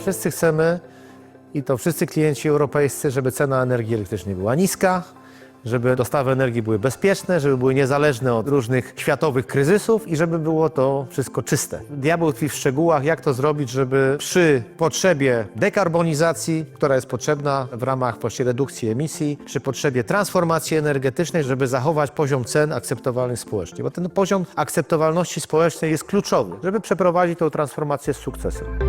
Wszyscy chcemy i to wszyscy klienci europejscy, żeby cena energii elektrycznej była niska, żeby dostawy energii były bezpieczne, żeby były niezależne od różnych światowych kryzysów i żeby było to wszystko czyste. Diabeł tkwi w szczegółach, jak to zrobić, żeby przy potrzebie dekarbonizacji, która jest potrzebna w ramach właśnie redukcji emisji, przy potrzebie transformacji energetycznej, żeby zachować poziom cen akceptowalny społecznie. Bo ten poziom akceptowalności społecznej jest kluczowy, żeby przeprowadzić tą transformację z sukcesem.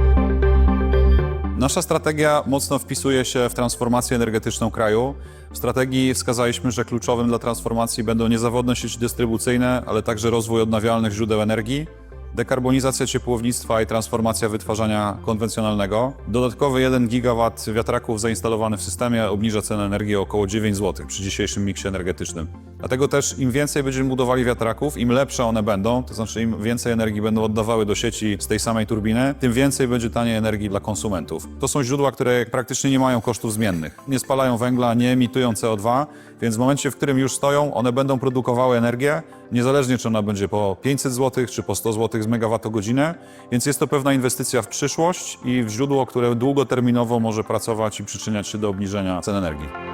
Nasza strategia mocno wpisuje się w transformację energetyczną kraju. W strategii wskazaliśmy, że kluczowym dla transformacji będą niezawodne sieci dystrybucyjne, ale także rozwój odnawialnych źródeł energii, dekarbonizacja ciepłownictwa i transformacja wytwarzania konwencjonalnego. Dodatkowy 1 gigawatt wiatraków zainstalowany w systemie obniża cenę energii o około 9 zł przy dzisiejszym miksie energetycznym. Dlatego też im więcej będziemy budowali wiatraków, im lepsze one będą, to znaczy im więcej energii będą oddawały do sieci z tej samej turbiny, tym więcej będzie taniej energii dla konsumentów. To są źródła, które praktycznie nie mają kosztów zmiennych. Nie spalają węgla, nie emitują CO2, więc w momencie, w którym już stoją, one będą produkowały energię, niezależnie czy ona będzie po 500 zł czy po 100 zł z megawattogodzinę, więc jest to pewna inwestycja w przyszłość i w źródło, które długoterminowo może pracować i przyczyniać się do obniżenia cen energii.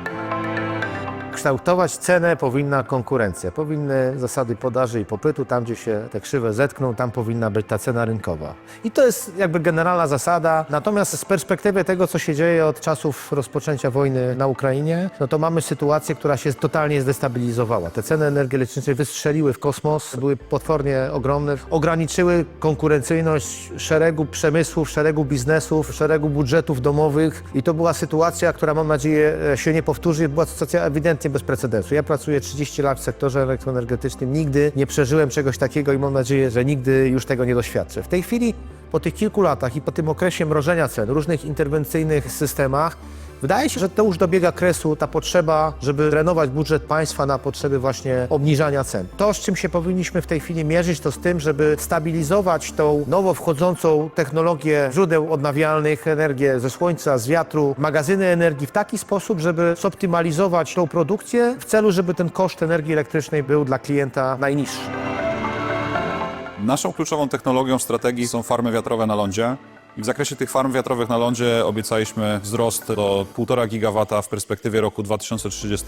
Kształtować cenę powinna konkurencja. Powinny zasady podaży i popytu, tam gdzie się te krzywe zetkną, tam powinna być ta cena rynkowa. I to jest jakby generalna zasada. Natomiast z perspektywy tego, co się dzieje od czasów rozpoczęcia wojny na Ukrainie, no to mamy sytuację, która się totalnie zdestabilizowała. Te ceny energii elektrycznej wystrzeliły w kosmos, były potwornie ogromne, ograniczyły konkurencyjność szeregu przemysłów, szeregu biznesów, szeregu budżetów domowych i to była sytuacja, która mam nadzieję się nie powtórzy. Była sytuacja ewidentnie bez precedensu. Ja pracuję 30 lat w sektorze elektroenergetycznym, nigdy nie przeżyłem czegoś takiego i mam nadzieję, że nigdy już tego nie doświadczę. W tej chwili, po tych kilku latach i po tym okresie mrożenia cen, różnych interwencyjnych systemach, Wydaje się, że to już dobiega kresu ta potrzeba, żeby renować budżet państwa na potrzeby właśnie obniżania cen. To, z czym się powinniśmy w tej chwili mierzyć, to z tym, żeby stabilizować tą nowo wchodzącą technologię źródeł odnawialnych, energię ze słońca, z wiatru, magazyny energii w taki sposób, żeby zoptymalizować tą produkcję w celu, żeby ten koszt energii elektrycznej był dla klienta najniższy. Naszą kluczową technologią strategii są farmy wiatrowe na lądzie. W zakresie tych farm wiatrowych na lądzie obiecaliśmy wzrost do 1,5 gigawata w perspektywie roku 2030,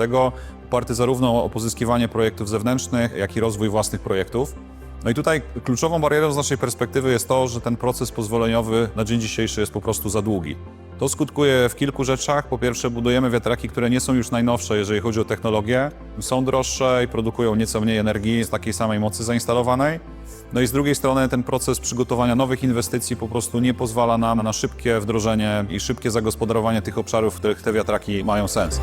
oparty zarówno o pozyskiwanie projektów zewnętrznych, jak i rozwój własnych projektów. No i tutaj kluczową barierą z naszej perspektywy jest to, że ten proces pozwoleniowy na dzień dzisiejszy jest po prostu za długi. To skutkuje w kilku rzeczach. Po pierwsze, budujemy wiatraki, które nie są już najnowsze, jeżeli chodzi o technologię. Są droższe i produkują nieco mniej energii z takiej samej mocy zainstalowanej. No i z drugiej strony ten proces przygotowania nowych inwestycji po prostu nie pozwala nam na szybkie wdrożenie i szybkie zagospodarowanie tych obszarów, w których te wiatraki mają sens.